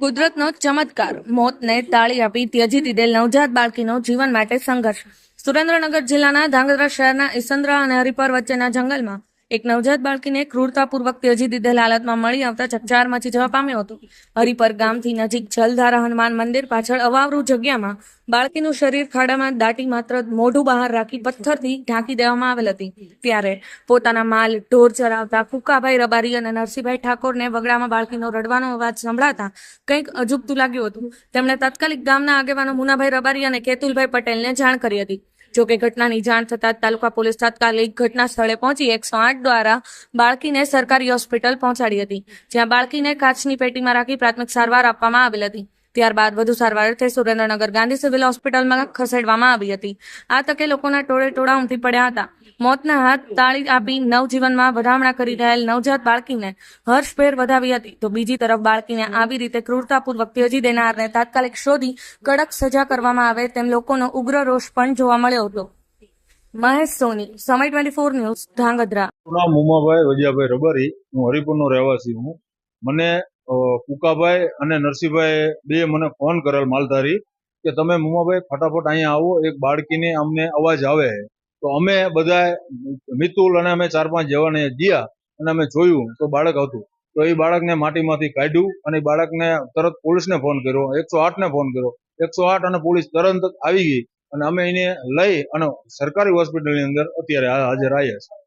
કુદરતનો ચમત્કાર. મોતને તાળી આપી ત્યજી દીધેલ નવજાત બાળકીનો જીવન માટે સંઘર્ષ. સુરેન્દ્રનગર જિલ્લાના ધાંગધ્રા શહેરના ઇસંદ્રા અને હરિપર વચ્ચેના જંગલમાં એક નવજાત બાળકીને ક્રૂરતાપૂર્વક ત્યજી દીધેલ હાલતમાં મળી આવતા ચકચાર મચી જવા પામ્યો હતો. હરિપર ગામથી નજીક જલધારા હનુમાન મંદિર પાછળ અવાવરૂ જગ્યામાં બાળકીનું શરીર ખાડામાં દાટી માત્ર મોઢું બહાર રાખી પથ્થરથી ઢાંકી દેવામાં આવેલ હતી. ત્યારે પોતાના માલ, ઢોર ચરાવતા કુકાભાઈ રબારી અને નરસિંહભાઈ ઠાકોરને વગડામાં બાળકીનો રડવાનો અવાજ સંભળાતા કંઈક અજુગતું લાગ્યું હતું. તેમણે તાત્કાલિક ગામના આગેવાનો મુનાભાઈ રબારી અને કેતુલભાઈ પટેલને જાણ કરી હતી. જોકે ઘટનાની જાણ થતાં તાલુકા પોલીસ તાત્કાલિક ઘટના સ્થળે પહોંચી એકસો આઠ દ્વારા બાળકીને સરકારી હોસ્પિટલ પહોંચાડી હતી, જ્યાં બાળકીને કાચની પેટીમાં રાખી પ્રાથમિક સારવાર આપવામાં આવેલ હતી. ત્યારબાદ વધુ સારવાર અર્થે સુરેન્દ્રનગર ગાંધી સિવિલ હોસ્પિટલમાં ખસેડવામાં આવી હતી. આ તકે લોકોના ટોળે ટોળા ઉમટી પડ્યા હતા. મોતના હાથ તાળી આપી નવજીવનમાં વધામણા કરી રહેલ નવજાત બાળકીને હર્ષભેર વધાવી હતી. તો બીજી તરફ બાળકીને આવી રીતે ક્રૂરતાપૂર્વક ત્યજી દેનારને તાત્કાલિક શોધી કડક સજા કરવામાં આવે તેમ લોકોનો ઉગ્ર રોષ પણ જોવા મળ્યો હતો. મહેશ સોની, સમય ટ્વેન્ટી ફોર ન્યૂઝ, ધાંગધ્રા. નામ ઉમાભાઈ વૈજાભાઈ રબારી. હું હરિપુરનો રહેવાસી હું. મને કુકાભાઈ અને નરસિંહભાઈ બે મને ફોન કરેલ માલધારી કે તમે મુમાભાઈ ફટાફટ અહીંયા આવો, એક બાળકીને અમને અવાજ આવે. તો અમે બધા મિતુલ અને અમે ચાર પાંચ જવાને ગયા અને અમે જોયું તો બાળક હતું. તો એ બાળકને માટીમાંથી કાઢ્યું અને બાળકને તરત પોલીસને ફોન કર્યો. એકસો આઠને ફોન કર્યો. એકસો આઠ અને પોલીસ તરત આવી ગઈ અને અમે એને લઈ અને સરકારી હોસ્પિટલની અંદર અત્યારે હાજર આવ્યા છે